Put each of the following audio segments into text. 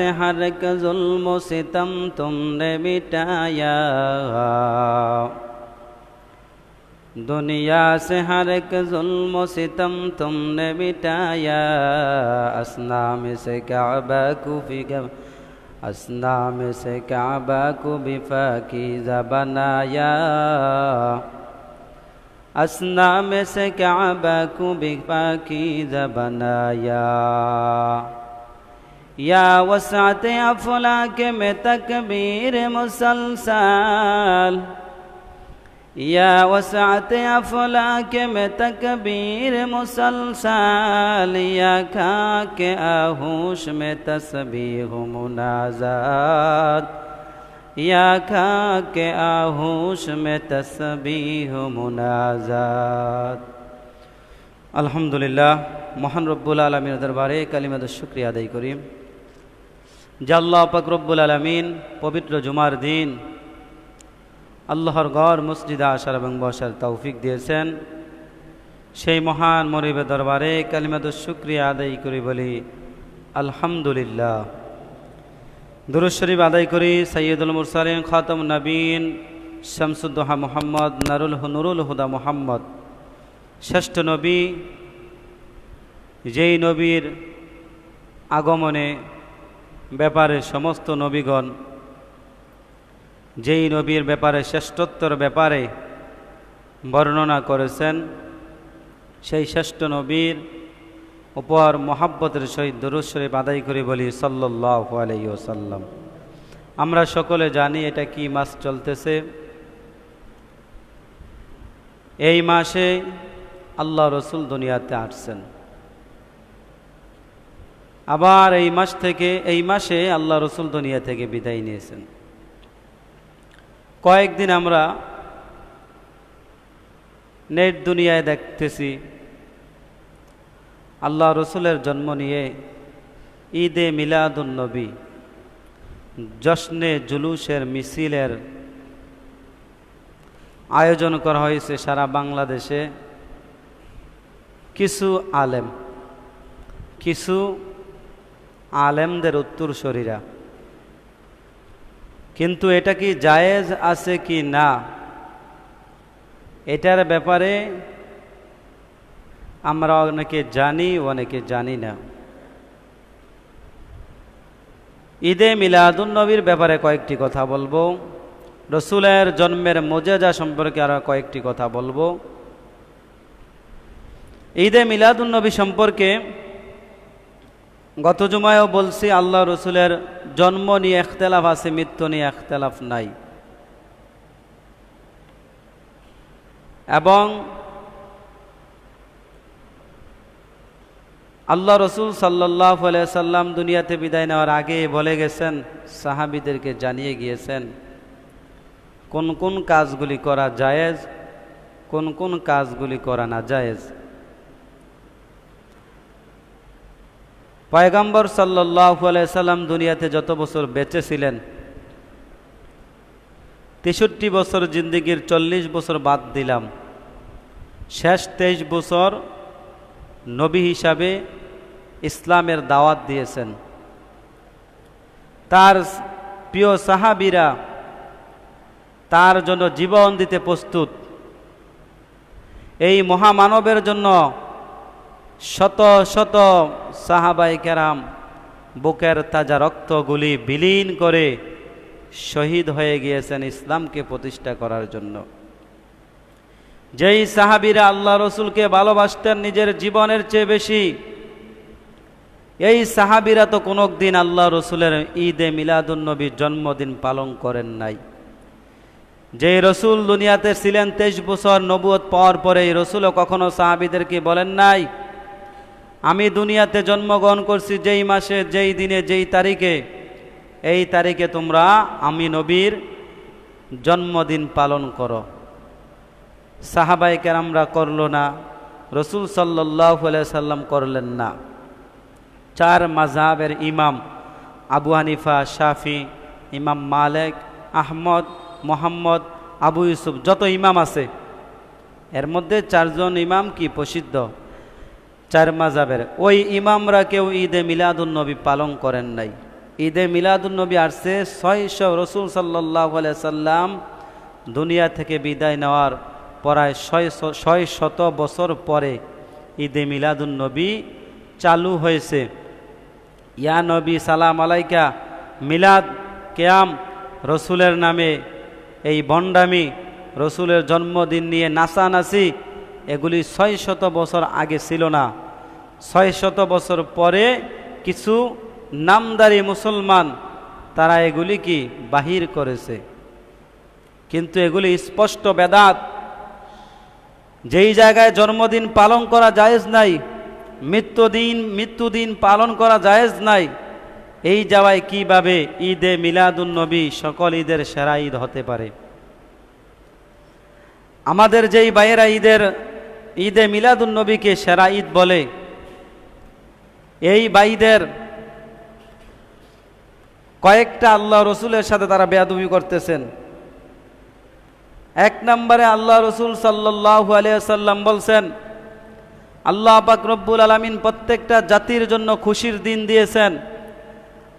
से हर एक जुल्म सितम तुमने मिटाया। दुनिया से हर एक जुल्म सितम तुमने मिटाया। असनाम से क्या काबा कुफी असनाम से क्या को बिफाकीजा बनाया। असनाम से क्या को बिफाकीजा बनाया। یا وسعت افلاک میں تکبیر مسلسل یا وسعت افلاک میں تکبیر مسلسل یا کھا کے آہوش میں تسبیح منازات یا کھا کے آہوش میں تسبیح منازات আলহামদুলিল্লাহ মহান রব্বুল আলমীর দরবারে কালিমাদ শুক্রিয়া আদায় করি জাল্লাহ পাক রব্বুল আলমিন পবিত্র জুমার দিন আল্লাহর গড় মসজিদে আসার এবং বসার তৌফিক দিয়েছেন। সেই মহান মরিবের দরবারে কালিমাদ শুক্রিয়া আদায় করি বলি, আলহামদুলিল্লাহ। দুরুজ শরীফ আদায় করি সৈয়দুল মুরসালিন খাতম নবীন, শামসুদ্দোহা মোহাম্মদ, নারুল নুরুল হুদা মোহাম্মদ। শ্রেষ্ঠ নবী, যেই নবীর আগমনে ব্যাপারে সমস্ত নবীগণ, যেই নবীর ব্যাপারে শ্রেষ্ঠত্বর ব্যাপারে বর্ণনা করেছেন, সেই শ্রেষ্ঠ নবীর উপর মহাব্বতের সহিত দরুদ বাদাই করে বলি সাল্লাহ আলাইসাল্লাম আমরা সকলে জানি এটা কি মাস চলতেছে। এই মাসে আল্লাহ রসুল দুনিয়াতে আসছেন। আবার এই মাস থেকে, এই মাসে আল্লাহ রসুল দুনিয়া থেকে বিদায় নিয়েছেন। কয়েকদিন আমরা নেট দুনিয়ায় দেখতেছি, আল্লাহ রসুলের জন্ম নিয়ে ঈদে মিলাদুন্নবী জশ্নে জুলুসের মিছিলের আয়োজন করা হয়েছে সারা বাংলাদেশে। কিছু আলেম, কিছু আলেমদের উত্তর শরীরা কিন্তু এটা কি জায়েজ আছে কি না? এটার ব্যাপারে আমরা অনেকে জানি অনেকে জানি না। ঈদে মিলাদুন নবীর ব্যাপারে কয়েকটি কথা বলব। রসুলের জন্মের মজেজা সম্পর্কে আরও কয়েকটি কথা বলব। ঈদে মিলাদুন্নবী সম্পর্কে গত জুমায়ও বলছি, আল্লাহ রসুলের জন্ম নিয়ে এখতেলাফ আছে, মৃত্যু নিয়ে এখতেলাফ নাই। এবং আল্লাহ রসুল সাল্লাহ সাল্লাম দুনিয়াতে বিদায় নেওয়ার আগে বলে গেছেন, সাহাবিদেরকে জানিয়ে গিয়েছেন, কোন কোন কাজগুলি করা জায়েজ, কোন কোন কাজগুলি করা না জায়েজ পয়গাম্বর সাল্লাহ সাল্লাম দুনিয়াতে যত বছর বেঁচে ছিলেন, তেষট্টি বছর জিন্দিগির চল্লিশ বছর বাদ দিলাম। শেষ তেইশ বছর নবী হিসাবে ইসলামের দাওয়াত দিয়েছেন। তার প্রিয় সাহাবিরা তার জন্য জীবন দিতে প্রস্তুত। এই মহামানবের জন্য শত শত সাহাবাই কেরাম বুকের তাজা রক্তগুলি বিলীন করে শহীদ হয়ে গিয়েছেন ইসলামকে প্রতিষ্ঠা করার জন্য। যেই সাহাবিরা আল্লাহ রসুলকে ভালোবাসতেন নিজের জীবনের চেয়ে বেশি, এই সাহাবিরা তো কোনো দিন আল্লাহ রসুলের ঈদে মিলাদুন্নবীর জন্মদিন পালন করেন নাই। যে রসুল দুনিয়াতে ছিলেন তেইশ বছর নবুয়ত পাওয়ার পরে এই রসুলও কখনো সাহাবিদেরকে বলেন নাই আমি দুনিয়াতে জন্মগ্রহণ করছি যেই মাসে, যেই দিনে, যেই তারিখে। এই তারিখে তোমরা আমি নবীর জন্মদিন পালন করো। সাহাবাই কেরামরা করল না, রসুল সাল্লাহ সাল্লাম করলেন না। চার মাঝহাবের ইমাম আবু হানিফা, শাফি, ইমাম মালেক, আহমদ, মোহাম্মদ, আবু ইউসুফ, যত ইমাম আছে। এর মধ্যে চারজন ইমাম কি প্রসিদ্ধ? চার মাজাবের। ওই ইমামরা কেউ ঈদে মিলাদুন নবী পালন করেন নাই। ঈদে মিলাদুলনবী আসছে ছয়শো রসুল সাল্লাহ সাল্লাম দুনিয়া থেকে বিদায় নেওয়ার প্রায় ছয় শত বছর পরে ঈদে মিলাদুলনবী চালু হয়েছে। ইয়া নবী, সালাম আলাইকা, মিলাদ, কেয়াম, রসুলের নামে এই বন্ডামি রসুলের জন্মদিন নিয়ে নাচানাচি এগুলি ছয় শত বছর আগে ছিল না। ছয় শত বছর পরে কিছু নামদারি মুসলমান তারা এগুলি কি বাহির করেছে। কিন্তু এগুলি স্পষ্ট বেদাত। যেই জায়গায় জন্মদিন পালন করা জায়েজ নাই, মৃত্যুদিন মৃত্যুদিন পালন করা জায়েজ নাই, এই যাওয়ায় কীভাবে ঈদে মিলাদুন নবী সকল ঈদের সেরা ঈদ হতে পারে? আমাদের যেই বাইরা ঈদের ঈদে মিলাদুন নবীকে সেরা ঈদ বলে। এই বাইদের কয়েকটা আল্লাহ রসুলের সাথে তারা বেয়াদুবি করতেছেন। এক নম্বরে আল্লাহ রসুল সাল্লাহ আলিয়াল্লাম বলছেন, আল্লাহ পাক রব্বুল আলমিন প্রত্যেকটা জাতির জন্য খুশির দিন দিয়েছেন।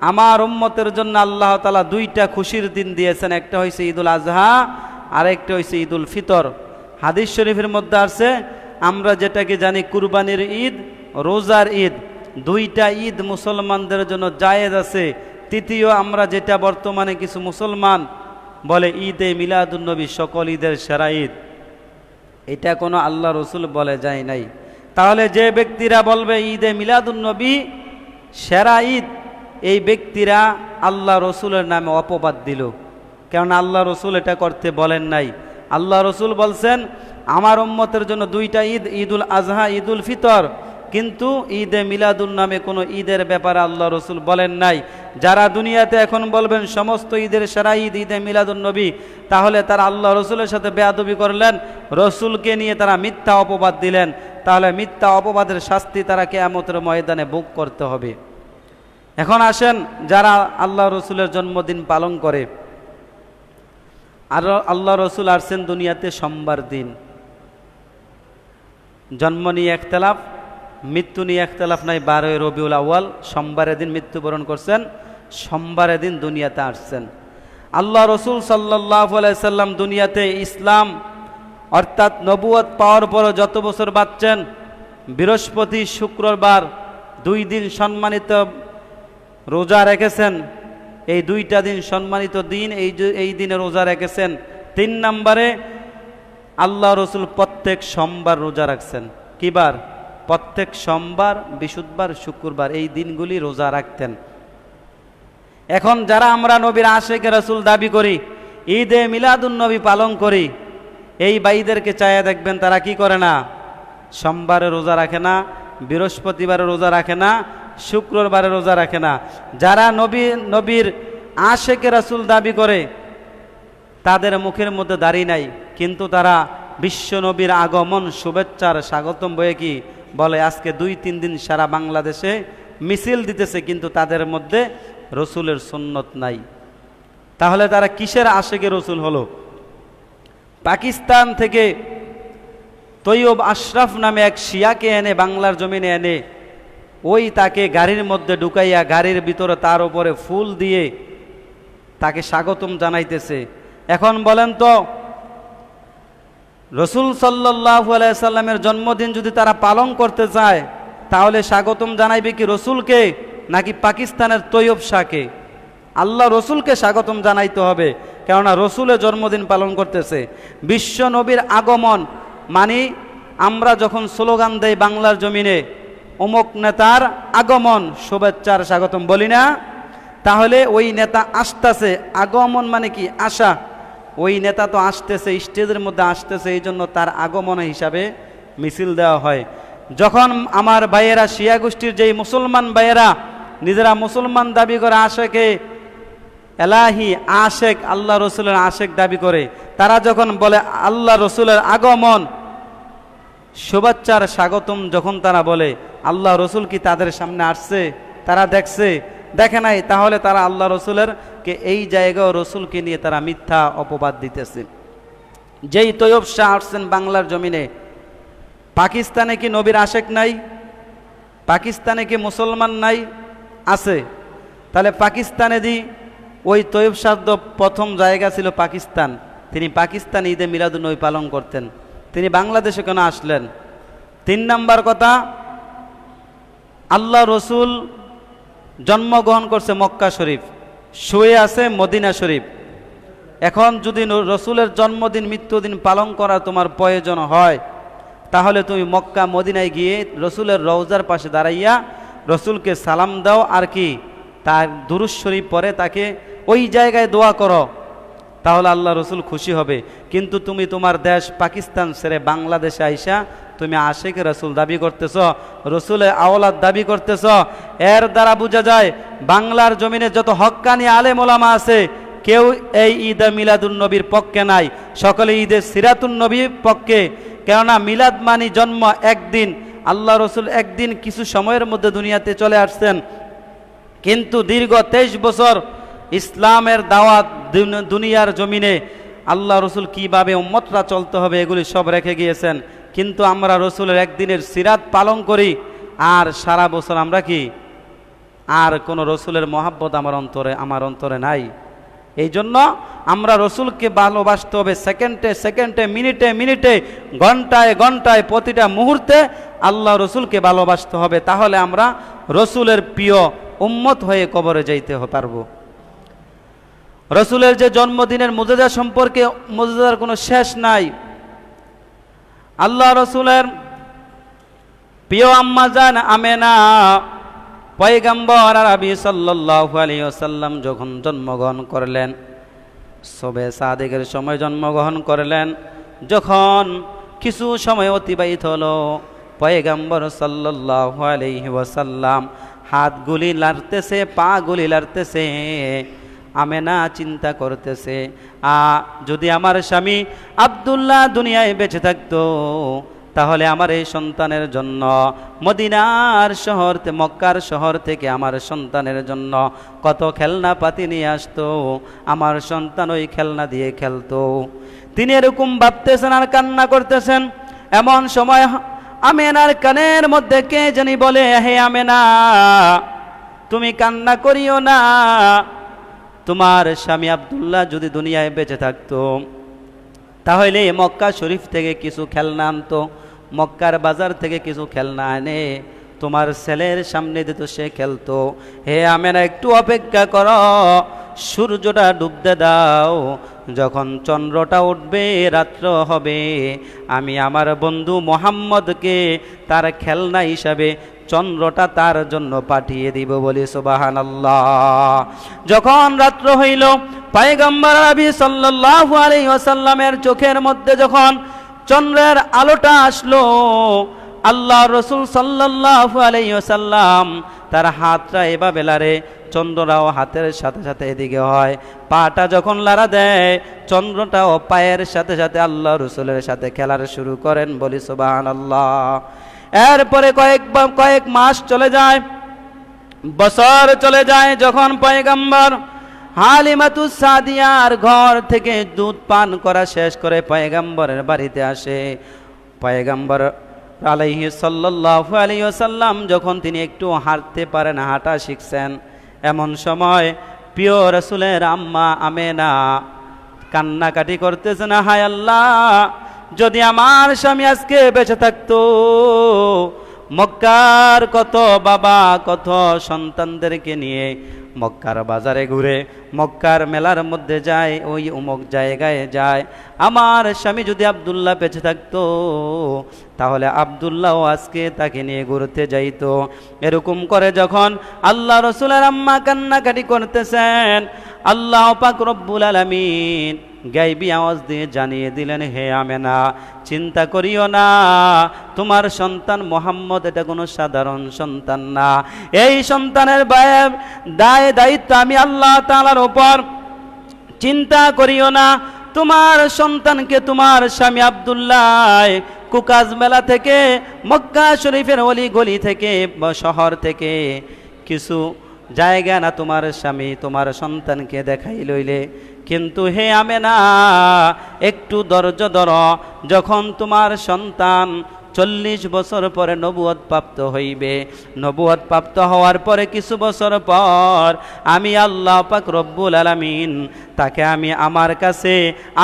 আমার উম্মতের জন্য আল্লাহ তালা দুইটা খুশির দিন দিয়েছেন। একটা হয়েছে ঈদুল আজহা আর একটা হয়েছে ঈদুল ফিতর। হাদিস শরীফের মধ্যে আছে আমরা যেটাকে জানি কুরবানির ঈদ, রোজার ঈদ। দুইটা ঈদ মুসলমানদের জন্য জায়েজ আছে। তৃতীয়, আমরা যেটা বর্তমানে কিছু মুসলমান বলে ঈদে মিলাদুন্নবী সকল ঈদের সেরা ঈদ। এটা কোনো আল্লাহ রসুল বলে যায় নাই। তাহলে যে ব্যক্তিরা বলবে ঈদে মিলাদুন্নবী সেরা ঈদ, এই ব্যক্তিরা আল্লাহ রসুলের নামে অপবাদ দিল। কেননা আল্লাহ রসুল এটা করতে বলেন নাই। আল্লাহ রসুল বলছেন আমার উম্মতের জন্য দুইটা ঈদ, ঈদুল আজহা, ঈদুল ফিতর। কিন্তু ঈদে মিলাদুল নামে কোনো ঈদের ব্যাপারে আল্লাহ রসুল বলেন নাই। যারা দুনিয়াতে এখন বলবেন সমস্ত ঈদের সেরা ঈদ, ঈদে মিলাদুল নবী, তাহলে তারা আল্লাহ রসুলের সাথে বেয়াদবি করলেন, রসুলকে নিয়ে তারা মিথ্যা অপবাদ দিলেন। তাহলে মিথ্যা অপবাদের শাস্তি তারা কেয়ামতের ময়দানে বুক করতে হবে। এখন আসেন যারা আল্লাহ রসুলের জন্মদিন পালন করে। আর আল্লাহ রসুল আসছেন দুনিয়াতে সোমবার দিন। জন্ম নিয়ে একতলাফ, মৃত্যু নিয়ে একতলাফ নাই, বারোই রবিউল আউ্য়াল, সোমবারের দিন মৃত্যুবরণ করছেন, সোমবারের দিন দুনিয়াতে আসছেন। আল্লাহ রসুল সাল্লাহ সাল্লাম দুনিয়াতে ইসলাম, অর্থাৎ নবুয়ত পাওয়ার পরও যত বছর বাঁচছেন, বৃহস্পতি, শুক্রবার দুই দিন সম্মানিত রোজা রেখেছেন, এই দুইটা দিন সম্মানিত দিন, এই এই দিনে রোজা রেখেছেন। তিন নম্বরে আল্লাহ রসুল প্রত্যেক সোমবার রোজা রাখছেন। কিবার? প্রত্যেক সোমবার বিশুদ্ধবার শুক্রবার এই দিনগুলি রোজা রাখতেন। এখন যারা আমরা নবীর আশেখ রসুল দাবি করি, ঈদে মিলাদুন নবী পালন করি, এই বাইদেরকে চায়া দেখবেন তারা কি করে না? সোমবারে রোজা রাখে না, বৃহস্পতিবারে রোজা রাখে না, শুক্রবারে রোজা রাখে না। যারা নবী, নবীর আশেকে রাসুল দাবি করে, তাদের মুখের মধ্যে দাড়ি নাই। কিন্তু তারা বিশ্বনবীর আগমন, শুভেচ্ছার স্বাগতম বয়ে কি বলে, আজকে দুই তিন দিন সারা বাংলাদেশে মিছিল দিতেছে, কিন্তু তাদের মধ্যে রসুলের সুন্নত নাই। তাহলে তারা কিসের আশেকে রসুল হলো? পাকিস্তান থেকে তৈয়ব আশরাফ নামে এক শিয়াকে এনে, বাংলার জমিনে এনে, ওই তাকে গাড়ির মধ্যে ঢুকাইয়া গাড়ির ভিতরে তার উপরে ফুল দিয়ে তাকে স্বাগতম জানাইতেছে। এখন বলেন তো রসুল সাল্লাহ সাল্লামের জন্মদিন যদি তারা পালন করতে চায়, তাহলে স্বাগতম জানাইবে কি রসুলকে, নাকি পাকিস্তানের তৈয়ব শাহকে? আল্লাহ রসুলকে স্বাগতম জানাইতে হবে, কেননা রসুলের জন্মদিন পালন করতেছে। বিশ্ব নবীর আগমন মানে আমরা যখন স্লোগান দেই বাংলার জমিনে, অমুক নেতার আগমন, শুভেচ্ছার স্বাগতম বলি না? তাহলে ওই নেতা আসতেছে, আগমন মানে কি? আসা ওই নেতা তো আসতেছে, স্টেজের মধ্যে আসতেছে, এই জন্য তার আগমন হিসাবে মিছিল দেওয়া হয়। যখন আমার ভাইয়েরা শিয়া গোষ্ঠীর যেই মুসলমান ভাইয়েরা, নিজেরা মুসলমান দাবি করে আশেকে এলাহি, আশেক আল্লাহ রসুলের আশেক দাবি করে, তারা যখন বলে আল্লাহ রসুলের আগমন, শুভেচ্ছার স্বাগতম যখন তারা বলে, আল্লাহ রসুল কি তাদের সামনে আসছে? তারা দেখছে দেখে নাই, তাহলে তারা আল্লাহ রসুলের কে এই জায়গায় রসুলকে নিয়ে তারা মিথ্যা অপবাদ দিতেছে। যেই তৈয়ব শাহ আসছেন বাংলার জমিনে, পাকিস্তানে কি নবীর আশেক নাই? পাকিস্তানে কি মুসলমান নাই? আছে। তাহলে পাকিস্তানে দি ওই তৈব সাদ্দ প্রথম জায়গা ছিল পাকিস্তান। তিনি পাকিস্তান ঈদে মিলাদুন্নবী পালন করতেন। তিনি বাংলাদেশে কেন আসলেন? তিন নাম্বার কথা, আল্লাহ রসুল জন্মগ্রহণ করছে মক্কা শরীফ, শুয়ে আছে মদিনা শরীফ। এখন যদি রসুলের জন্মদিন, মৃত্যুদিন পালন করা তোমার প্রয়োজন হয়, তাহলে তুমি মক্কা, মদিনায় গিয়ে রসুলের রওজার পাশে দাঁড়াইয়া রসুলকে সালাম দাও, আর কি, তার দুরুস শরীফ পরে তাকে ওই জায়গায় দোয়া করো, তাহলে আল্লাহ রসুল খুশি হবে। কিন্তু তুমি তোমার দেশ পাকিস্তান ছেড়ে বাংলাদেশে আইসা তুমি আশেখ রসুল দাবি করতেছ, রসুলে আওলাদ দাবি করতেছ। এর দ্বারা বোঝা যায়, বাংলার জমিনে যত হক্কানি আলেম ওলামা আছে, কেউ এই ঈদ মিলাদুন নবীর পক্ষে নাই। সকলে ঈদে সিরাতুন নবীর পক্ষে। কেননা মিলাদ মানি জন্ম একদিন, আল্লাহ রসুল একদিন কিছু সময়ের মধ্যে দুনিয়াতে চলে আসছেন। কিন্তু দীর্ঘ তেইশ বছর ইসলামের দাওয়াত দুনিয়ার জমিনে আল্লাহ রসুল কীভাবে উম্মতরা চলতে হবে এগুলি সব রেখে গিয়েছেন। কিন্তু আমরা রসুলের একদিনের সিরাত পালন করি, আর সারা বছর আমরা কি? আর কোনো রসুলের মহাব্বত আমার অন্তরে আমার অন্তরে নাই। এই জন্য আমরা রসুলকে ভালোবাসতে হবে সেকেন্ডে সেকেন্ডে, মিনিটে মিনিটে, ঘন্টায় ঘন্টায়, প্রতিটা মুহূর্তে আল্লাহ রসুলকে ভালোবাসতে হবে। তাহলে আমরা রসুলের প্রিয় উম্মত হয়ে কবরে যাইতে পারব। রসুলের যে জন্মদিনের মজাদা সম্পর্কে মজাদার কোনো শেষ নাই। আল্লাহ রসুলের প্রিয় আম্মা জান আমেনা, পয়গাম্বর আরবি সাল্লাল্লাহু আলাইহি ওয়াসাল্লাম যখন জন্মগ্রহণ করলেন, সবে সাদেকের সময় জন্মগ্রহণ করলেন, যখন কিছু সময় অতিবাহিত হলো, পয়গাম্বর সাল্লাল্লাহু আলাইহি ওয়াসাল্লাম হাতগুলি লাড়তেছে, পা গুলি লাড়তেছে আমেনা চিন্তা করতেছে। আ, যদি আমার স্বামী আব্দুল্লাহ দুনিয়ায় বেঁচে থাকতো, তাহলে আমার এই সন্তানের জন্য মদিনার শহর মক্কার শহর থেকে আমার সন্তানের জন্য কত খেলনা পাতি নিয়ে আসতো, আমার সন্তান ওই খেলনা দিয়ে খেলতো। তিনি এরকম ভাবতেছেন আর কান্না করতেছেন। এমন সময় আমেনার কানের মধ্যে কে জানি বলে, হে আমেনা, তুমি কান্না করিও না। তোমার স্বামী আবদুল্লাহ যদি দুনিয়ায় বেঁচে থাকতো, তাহলে মক্কা শরীফ থেকে কিছু খেলনা আনতো, মক্কার বাজার থেকে কিছু খেলনা আনে, তোমার ছেলের সামনে দিত সে খেলতো। হে আমেনা, একটু অপেক্ষা কর, সূর্যটা ডুবতে দাও, যখন চন্দ্রটা উঠবে, রাত্র হবে, আমি আমার বন্ধু মোহাম্মদকে তার খেলনা হিসাবে চন্দ্রটা তার জন্য পাঠিয়ে দিব বলি সুবাহান যখন রাত্র হইল, পায়গম্বর আবি সাল্লাল্লাহু আলাইহি ওয়াসাল্লামের চোখের মধ্যে যখন চন্দ্রের আলোটা আসলো আল্লাহ রসুল সাল্লাল্লাহু আলাইহি ওয়াসাল্লাম তার হাতটা এভাবে লারে চন্দ্ররাও হাতের সাথে সাথে এদিকে হয়। পাটা যখন লারা দেয়, চন্দ্রটাও পায়ের সাথে সাথে আল্লাহ রসুলের সাথে খেলার শুরু করেন বলি সুবাহান আল্লাহ এরপরে কয়েক কয়েক মাস চলে যায়, বছর চলে যায়, যখন পয়গম্বর হালিমাতু সাদিয়ার ঘর থেকে দুধ পান করা শেষ করে পয়গম্বরের বাড়িতে আসে। পয়গম্বর আলাইহি সাল্লাল্লাহু আলাইহি ওয়াসাল্লাম যখন তিনি একটু হাঁটতে পারেন, হাঁটা শিখছেন, এমন সময় প্রিয় রসুলের আম্মা আমেনা কান্নাকাটি করতেছে, না হায় আল্লাহ যদি আমার স্বামী আজকে বেঁচে থাকতো, মক্কার কত বাবা, কত সন্তানদেরকে নিয়ে মক্কার বাজারে ঘুরে, মক্কার মেলার মধ্যে যায়, ওই অমুক জায়গায় যায়। আমার স্বামী যদি আবদুল্লাহ বেঁচে থাকতো, তাহলে আবদুল্লাহ আজকে তাকে নিয়ে ঘুরতে যাইতো। এরকম করে যখন আল্লাহ রসুলের আম্মা কান্নাকাটি করতেছেন, আল্লাহ পাক রব্বুল আলামিন গাইবি আওয়াজ দিয়ে জানিয়ে দিলেন, হে আমেনা, চিন্তা করিও না। তোমার সন্তান মোহাম্মদ, এটা কোনো সাধারণ সন্তান না। এই সন্তানের দায়, দায়িত্ব আমি আল্লাহ তালার ওপর চিন্তা করিও না। তোমার সন্তানকে তোমার স্বামী আবদুল্লাহ কুকাজ মেলা থেকে, মক্কা শরীফের অলি গলি থেকে, শহর থেকে কিছু জায়গা না তোমার স্বামী, তোমার সন্তানকে দেখাই লইলে। কিন্তু হে আমে না একটু দরজ ধর। যখন তোমার সন্তান চল্লিশ বছর পরে নবুয়ত প্রাপ্ত হইবে নবুয়ত প্রাপ্ত হওয়ার পরে কিছু বছর পর আমি আল্লাহ পাক রব্বুল আলামিন তাকে আমি আমার কাছে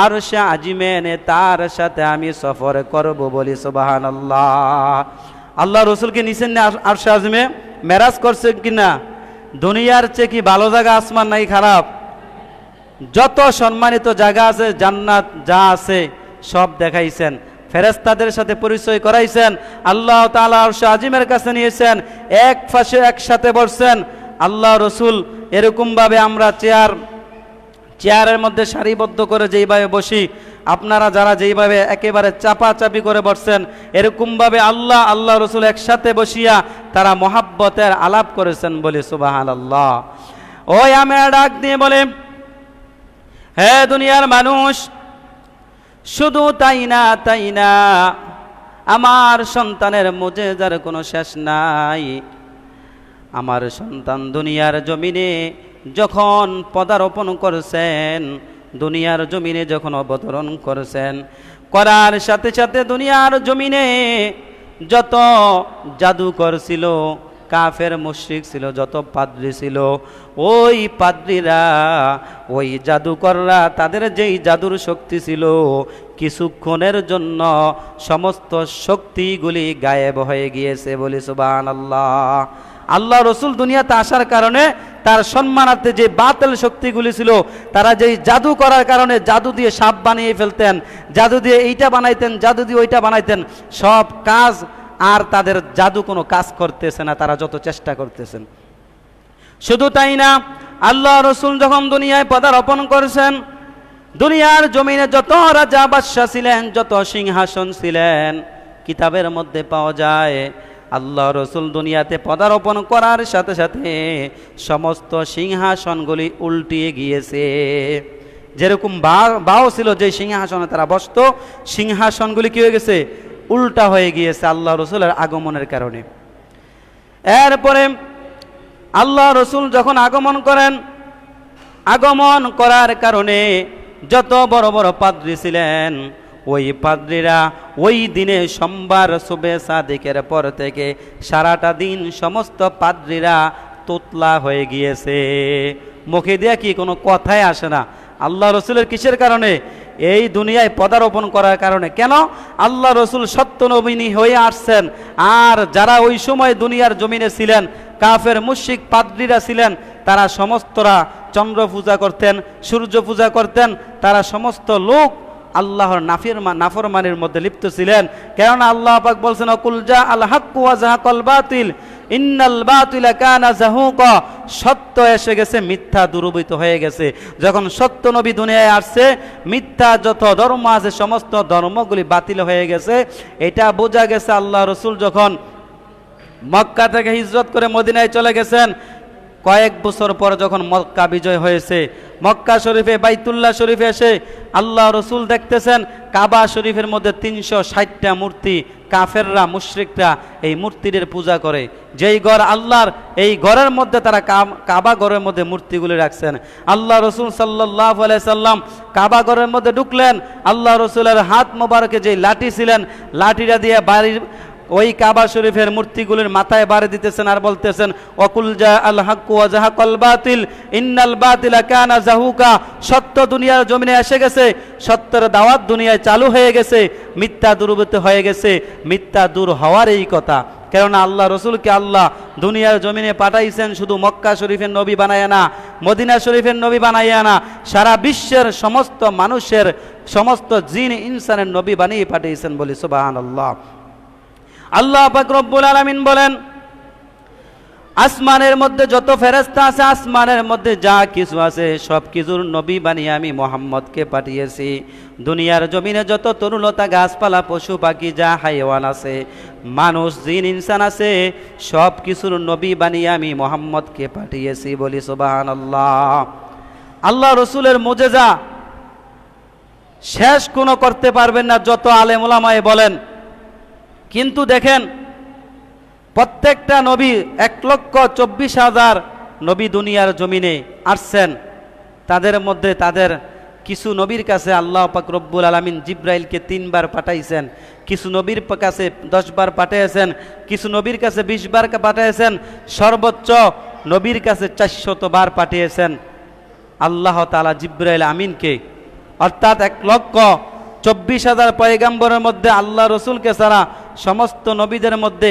আর সে আজিমে এনে তার সাথে আমি সফর করব বলি সুবাহান আল্লাহ আল্লাহ রসুলকে নিছেন না আর সে আজমে? মেরাজ করছে কিনা? দুনিয়ার চেয়ে কি ভালো জায়গা, আসমান নাই খারাপ? যত সম্মানিত জায়গা আছে, জান্নাত যা আছে, সব দেখাইছেন। ফেরেস্তাদের সাথে পরিচয় করাইছেন। আল্লাহ আজিমের কাছে নিয়েছেন। এক ফাঁসে একসাথে বসছেন। আল্লাহ রসুল এরকমভাবে আমরা চেয়ার, চেয়ারের মধ্যে সারিবদ্ধ করে যেইভাবে বসি, আপনারা যারা যেইভাবে একেবারে চাপাচাপি করে বসছেন, এরকমভাবে আল্লাহ আল্লাহ রসুল একসাথে বসিয়া তারা মহাব্বতের আলাপ করেছেন বলে সুবাহান আল্লাহ ওই আমি ডাক দিয়ে বলে হে দুনিয়ার মানুষ, শুধু তাই না তাই না, আমার সন্তানের যার কোনো শেষ নাই। আমার সন্তান দুনিয়ার জমিনে যখন পদারোপণ করছেন, দুনিয়ার জমিনে যখন অবতরণ করছেন, করার সাথে সাথে দুনিয়ার জমিনে যত জাদুকর ছিল কাফের মুশ্রিক ছিল, যত পাদ্রি ছিল, ওই পাদ্রিরা, ওই জাদুকররা, তাদের যেই জাদুর শক্তি ছিল, কিছুক্ষণের জন্য সমস্ত শক্তিগুলি গায়েব হয়ে গিয়েছে বলি সুবান আল্লাহ আল্লাহ রসুল দুনিয়াতে আসার কারণে তার সম্মানার্থে যে বাতিল শক্তিগুলি ছিল, তারা যেই জাদু করার কারণে জাদু দিয়ে সাপ বানিয়ে ফেলতেন, জাদু দিয়ে এইটা বানাইতেন, জাদু দিয়ে ওইটা বানাইতেন, সব কাজ আর তাদের জাদু কোনো কাজ করতেছে না, তারা যত চেষ্টা করতেছেন। শুধু তাই না, আল্লাহ রসুল যখন দুনিয়ায় পদার্পণ করেছেন, দুনিয়ার জমিনে যত রাজা বাদশাহ ছিলেন, যত সিংহাসন ছিলেন, কিতাবের মধ্যে পাওয়া যায়, আল্লাহ রসুল দুনিয়াতে পদারোপণ করার সাথে সাথে সমস্ত সিংহাসনগুলি উল্টিয়ে গিয়েছে। যেরকম বা, বাও ছিল যে সিংহাসনে তারা বসত, সিংহাসনগুলি কি হয়ে গেছে? উল্টা হয়ে গিয়েছে আল্লাহ রসুলের আগমনের কারণে। এরপরে আল্লাহ রসুল যখন আগমন করেন, আগমন করার কারণে যত বড় বড় পাদ্রী ছিলেন, ওই পাদ্রীরা ওই দিনে সোমবার শুভে সাদিকের পর থেকে সারাটা দিন সমস্ত পাদ্রীরা তোতলা হয়ে গিয়েছে। মুখে দিয়ে কি কোনো কথাই আসে না। আল্লাহ রসুলের কিসের কারণে? এই দুনিয়ায় পদারোপণ করার কারণে। কেন? আল্লাহ রসুল সত্য নবীনী হয়ে আসছেন। আর যারা ওই সময় দুনিয়ার জমিনে ছিলেন, কাফের মুশিক পাদ্রীরা ছিলেন, তারা সমস্তরা চন্দ্র পূজা করতেন, সূর্য পূজা করতেন। তারা সমস্ত লোক আল্লাহর নাফির নাফরমানের মধ্যে লিপ্ত ছিলেন। কেননা আল্লাহ পাক বলছেন, অকুল যা আল হাক্কু ওয়াজাহাকল বাতিল। ইন্নাল বাতিলা কানা জাহুকা। সত্য এসে গেছে, মিথ্যা দুরবিত হয়ে গেছে। যখন সত্য নবী দুনিয়ায় আসছে, মিথ্যা যত ধর্ম আছে, সমস্ত ধর্মগুলি বাতিল হয়ে গেছে। এটা বোঝা গেছে আল্লাহ রসুল যখন মক্কা থেকে হিজরত করে মদিনায় চলে গেছেন, কয়েক বছর পর যখন মক্কা বিজয় হয়েছে, মক্কা শরীফে, বাইতুল্লাহ শরীফে এসে আল্লাহ রসুল দেখতেছেন, কাবা শরীফের মধ্যে তিনশো ষাটটা মূর্তি কাফেররা, মুশ্রিকরা এই মূর্তিদের পূজা করে। যেই ঘর আল্লাহর, এই ঘরের মধ্যে তারা কাবা ঘরের মধ্যে মূর্তিগুলি রাখছেন। আল্লাহ রসুল সাল্লাহ সাল্লাম কাবা ঘরের মধ্যে ঢুকলেন। আল্লাহ রসুলের হাত মোবারকে যেই লাঠি ছিলেন, লাঠিটা দিয়ে বাড়ির ওই কাবা শরীফের মূর্তিগুলির মাথায় বাড়ি দিতেছেন আর বলতেছেন, অকুল জা আল হাক্কু জাহাকল বাতিল, ইন্নাল বাতিল কানা জাহুকা। সত্য দুনিয়ার জমিনে এসে গেছে, সত্যের দাওয়াত দুনিয়ায় চালু হয়ে গেছে, মিথ্যা দূরবর্তী হয়ে গেছে, মিথ্যা দূর হওয়ার এই কথা। কেননা আল্লাহ রসুলকে আল্লাহ দুনিয়ার জমিনে পাঠাইছেন, শুধু মক্কা শরীফের নবী বানায় না, মদিনা শরীফের নবী বানাইয়া না, সারা বিশ্বের সমস্ত মানুষের, সমস্ত জিন ইনসানের নবী বানিয়ে পাঠিয়েছেন বলি সুবাহ আল্লাহ আল্লাহ রব্বুল আলমিন বলেন, আসমানের মধ্যে যত ফেরস্তা আছে, আসমানের মধ্যে যা কিছু আছে সব কিছুর নবী বানিয়ে আমি মোহাম্মদকে পাঠিয়েছি। দুনিয়ার জমিনে যত তরুলতা গাছপালা, পশু পাখি, যা হাইওয়ান আছে, মানুষ, জিন, ইনসান আছে সব কিছুর নবী বানিয়ে আমি মোহাম্মদকে পাঠিয়েছি বলি সুবাহান আল্লাহ আল্লাহ রসুলের মোজেজা শেষ কোনো করতে পারবেন না, যত আলেমুলামায় বলেন। কিন্তু দেখেন, প্রত্যেকটা নবী এক লক্ষ চব্বিশ হাজার নবী দুনিয়ার জমিনে আসছেন। তাদের মধ্যে তাদের কিছু নবীর কাছে আল্লাহ পাক রব্বুল আলমিন জিব্রাইলকে তিনবার পাঠাইছেন, কিছু নবীর কাছে দশবার পাঠিয়েছেন, কিছু নবীর কাছে বিশবার পাঠিয়েছেন, সর্বোচ্চ নবীর কাছে চারশত বার পাঠিয়েছেন। আল্লাহ তালা জিব্রাইল আমিনকে, অর্থাৎ এক লক্ষ চব্বিশ হাজার পয়গাম্বরের মধ্যে আল্লাহ রসুলকে ছাড়া সমস্ত নবীদের মধ্যে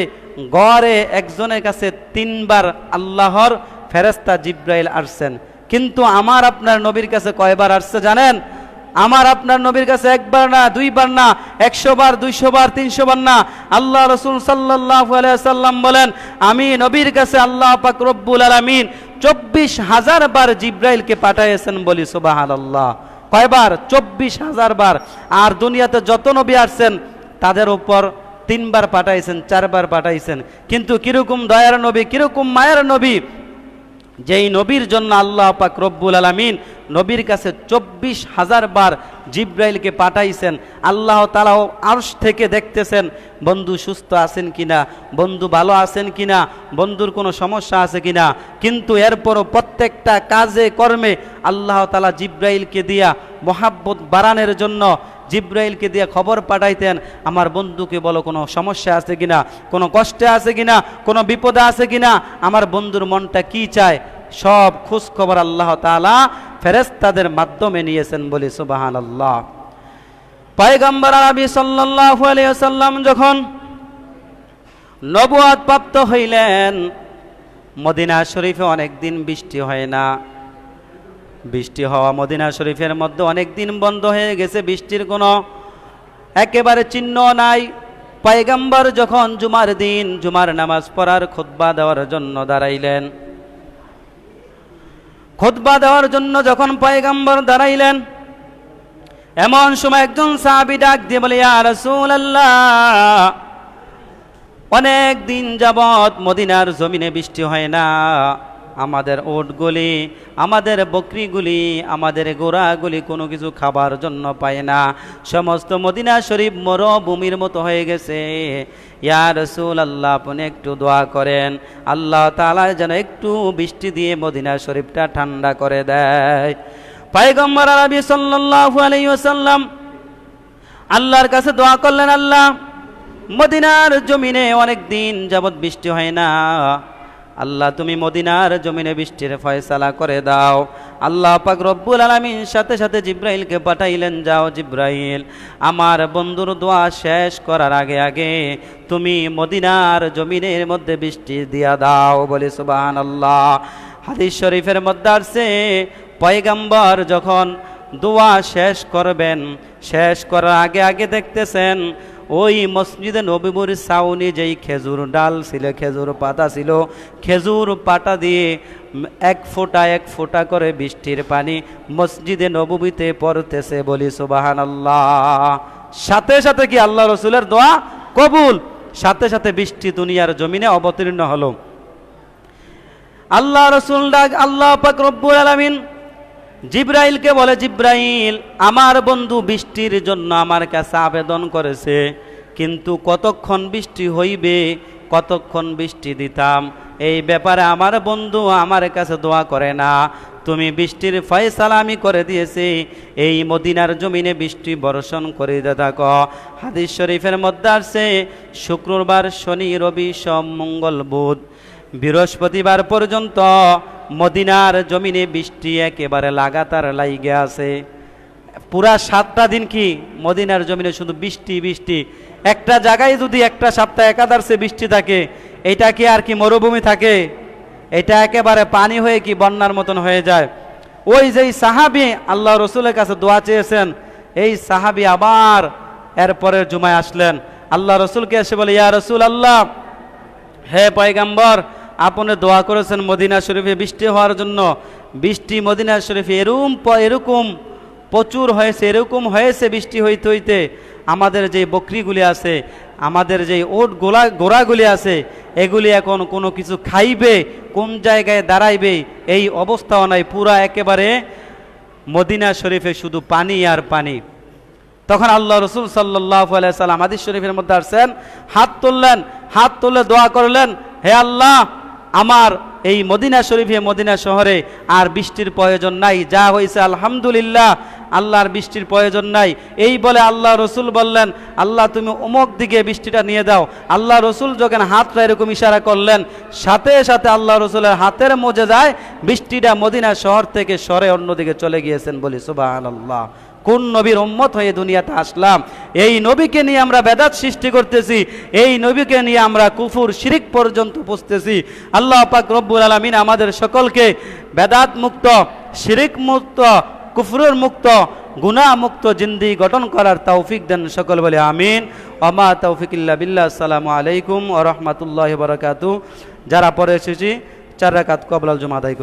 গড়ে একজনের কাছে তিনবার আল্লাহর ফেরেস্তা জিব্রাইল আসছেন। কিন্তু আমার আপনার নবীর কাছে কয়বার আসছে জানেন? আমার আপনার নবীর কাছে একবার না, দুইবার না একশো বার দুইশো বার তিনশো বার না। আল্লাহ রসুল সাল্লাহ সাল্লাম বলেন, আমি নবীর কাছে আল্লাহ পাক রব্বুল আলমিন চব্বিশ হাজার বার জিব্রাইলকে পাঠাইয়েছেন বলি সুবাহ আল্লাহ কয়বার? চব্বিশ হাজার বার। আর দুনিয়াতে যত নবী আসছেন, তাদের উপর তিনবার পাঠাইছেন, চারবার পাঠাইছেন। কিন্তু কীরকম দয়ার নবী, কীরকম মায়ের নবী? যেই নবীর জন্য আল্লাহ পাক রব্বুল আলমিন নবীর কাছে চব্বিশ হাজার বার জিব্রাইলকে পাঠাইছেন। আল্লাহ তালাও আরশ থেকে দেখতেছেন, বন্ধু সুস্থ আছেন কিনা, বন্ধু ভালো আছেন কিনা, বন্ধুর কোনো সমস্যা আছে কিনা। কিন্তু এরপরও প্রত্যেকটা কাজে, কর্মে আল্লাহ তালা জিব্রাইলকে দিয়া মোহাব্বত বাড়ানোর জন্য জিব্রাইলকে দিয়ে খবর পাঠাইতেন, আমার বন্ধুকে বলো কোনো সমস্যা আছে কিনা, কোনো কষ্টে আছে কিনা, কোনো বিপদে আছে কিনা, আমার বন্ধুর মনটা কি চায়? সব খোঁজ খবর আল্লাহ তালা ফেরেস্তাদের মাধ্যমে নিয়েছেন বলি সুবাহান আল্লাহ পায়গাম্বর আরবি সাল্লাল্লাহু আলাইহি সাল্লাম যখন নবুয়াত প্রাপ্ত হইলেন, মদিনা শরীফে অনেক দিন বৃষ্টি হয় না। বৃষ্টি হওয়া মদিনা শরীফের মধ্যে অনেক দিন বন্ধ হয়ে গেছে, বৃষ্টির কোনো একেবারে চিহ্ন নাই। পায়গাম্বর যখন জুমার দিন, জুমার নামাজ পড়ার খুতবা দেওয়ার জন্য দাঁড়াইলেন খুতবা দেওয়ার জন্য যখন পয়গাম্বর দাঁড়াইলেন, এমন সময় একজন সাহাবি ডাক দিয়ে বলে আল্লাহ অনেক দিন যাবৎ মদিনার জমিনে বৃষ্টি হয় না। আমাদের ওটগুলি, আমাদের বকরিগুলি, আমাদের গোড়াগুলি কোনো কিছু খাবার জন্য পায় না। সমস্ত মদিনা শরীফ মরুভূমির মতো হয়ে গেছে। ইয়া রসুল আল্লাহ আপনি একটু দোয়া করেন। আল্লাহ তালা যেন একটু বৃষ্টি দিয়ে মদিনা শরীফটা ঠান্ডা করে দেয়। পায়গম্বর আরবি সাল্লাল্লাহু আলাইহি ওয়াসাল্লাম আল্লাহর কাছে দোয়া করলেন, আল্লাহ, মদিনার জমিনে অনেক দিন যাবৎ বৃষ্টি হয় না। আল্লাহ তুমি মদিনার জমিনে বৃষ্টির ফয়সালা করে দাও। আল্লাহ পাক রব্বুল আলমিন সাথে সাথে জিব্রাইলকে পাঠাইলেন, যাও জিব্রাইল, আমার বন্ধুর দোয়া শেষ করার আগে আগে তুমি মদিনার জমিনের মধ্যে বৃষ্টি দিয়া দাও। বলে সুবাহান আল্লাহ হাদিস শরীফের মধ্যে আসছে, পয়গাম্বর যখন দোয়া শেষ করবেন, শেষ করার আগে আগে দেখতেছেন ওই মসজিদে নবীবুর সাউনি যেই খেজুর ডাল ছিল, খেজুর পাতা ছিল, খেজুর পাতা দিয়ে এক ফোঁটা এক ফোঁটা করে বৃষ্টির পানি মসজিদে নবীতে পড়তেছে বলি সুবাহান আল্লাহ সাথে সাথে কি আল্লাহ রসুলের দোয়া কবুল? সাথে সাথে বৃষ্টি দুনিয়ার জমিনে অবতীর্ণ হলো। আল্লাহ রসুল ডাক, আল্লাহ পাক রব্বুল আলামিন জিব্রাইলকে বলে, জিব্রাইল, আমার বন্ধু বৃষ্টির জন্য আমার কাছে আবেদন করেছে, কিন্তু কতক্ষণ বৃষ্টি হইবে, কতক্ষণ বৃষ্টি দিতাম? এই ব্যাপারে আমার বন্ধু আমার কাছে দোয়া করে না। তুমি বৃষ্টির ফয়সালা আমি করে দিয়েছি, এই মদিনার জমিনে বৃষ্টি বর্ষণ করে দিতে থাকো। হাদিস শরীফের মধ্যে আসছে, শুক্রবার, শনি, রবি, সোম, মঙ্গল, বুধ বৃহস্পতিবার পর্যন্ত মদিনার জমিনে বৃষ্টি একেবারে লাগাতার লাইগে আছে। পুরা সাতটা দিন কি মদিনার জমিনে শুধু বৃষ্টি বৃষ্টি। একটা জায়গায় যদি একটা সপ্তাহ একাদার্সে বৃষ্টি থাকে, এটা কি আর কি মরুভূমি থাকে? এটা একেবারে পানি হয়ে কি বন্যার মতন হয়ে যায়। ওই যেই সাহাবি আল্লাহ রসুলের কাছে দোয়া চেয়েছেন, এই সাহাবি আবার এরপরের জুমায় আসলেন। আল্লাহ রসুলকে এসে বলে, ইয়া রসুল আল্লাহ হে পয়গাম্বর আপনি দোয়া করেছেন মদিনা শরীফে বৃষ্টি হওয়ার জন্য। বৃষ্টি মদিনা শরীফে এরকম এরকম প্রচুর হয়েছে, এরকম হয়েছে বৃষ্টি হইতে হইতে। আমাদের যে বকরিগুলি আছে, আমাদের যে ওট গোলা গোড়াগুলি আছে, এগুলি এখন কোনো কিছু খাইবে, কোন জায়গায় দাঁড়াইবে, এই অবস্থাও নাই। পুরা একেবারে মদিনা শরীফে শুধু পানি আর পানি। তখন আল্লাহ রসুল সাল্লাহ সাল্লাম হাদিস শরীফের মধ্যে আসছেন, হাত তুললেন, হাত তুলে দোয়া করলেন, হে আল্লাহ আমার এই মদিনা শরীফে, মদিনা শহরে আর বৃষ্টির প্রয়োজন নাই। যা হয়েছে আলহামদুলিল্লাহ, আল্লাহর বৃষ্টির প্রয়োজন নাই। এই বলে আল্লাহ রসুল বললেন, আল্লাহ, তুমি অমুক দিকে বৃষ্টিটা নিয়ে দাও আল্লাহ রসুল যখন হাতটা এরকম ইশারা করলেন, সাথে সাথে আল্লাহ রসুলের হাতের মজে যায়, বৃষ্টিটা মদিনা শহর থেকে সরে অন্যদিকে চলে গিয়েছেন বলি সুবাহ আল্লাহ কোন নবীর উম্মত হয়ে দুনিয়াতে আসলাম? এই নবীকে নিয়ে আমরা বেদাত সৃষ্টি করতেছি, এই নবীকে নিয়ে আমরা কুফুর শিরিক পর্যন্ত পুষতেছি। আল্লাহ পাক রব্বুল আলমিন আমাদের সকলকে বেদাত মুক্ত, শিরিক মুক্ত, কুফুরের মুক্ত, গুনাহ মুক্ত জিন্দি গঠন করার তৌফিক দেন সকল বলে আমিন। অমা তৌফিকিল্লা বিল্লাহ। আসসালামু আলাইকুম ও রহমতুল্লাহ বরকাতু যারা পরে এসেছি, চার রাকাত কবলাল জমা আদায়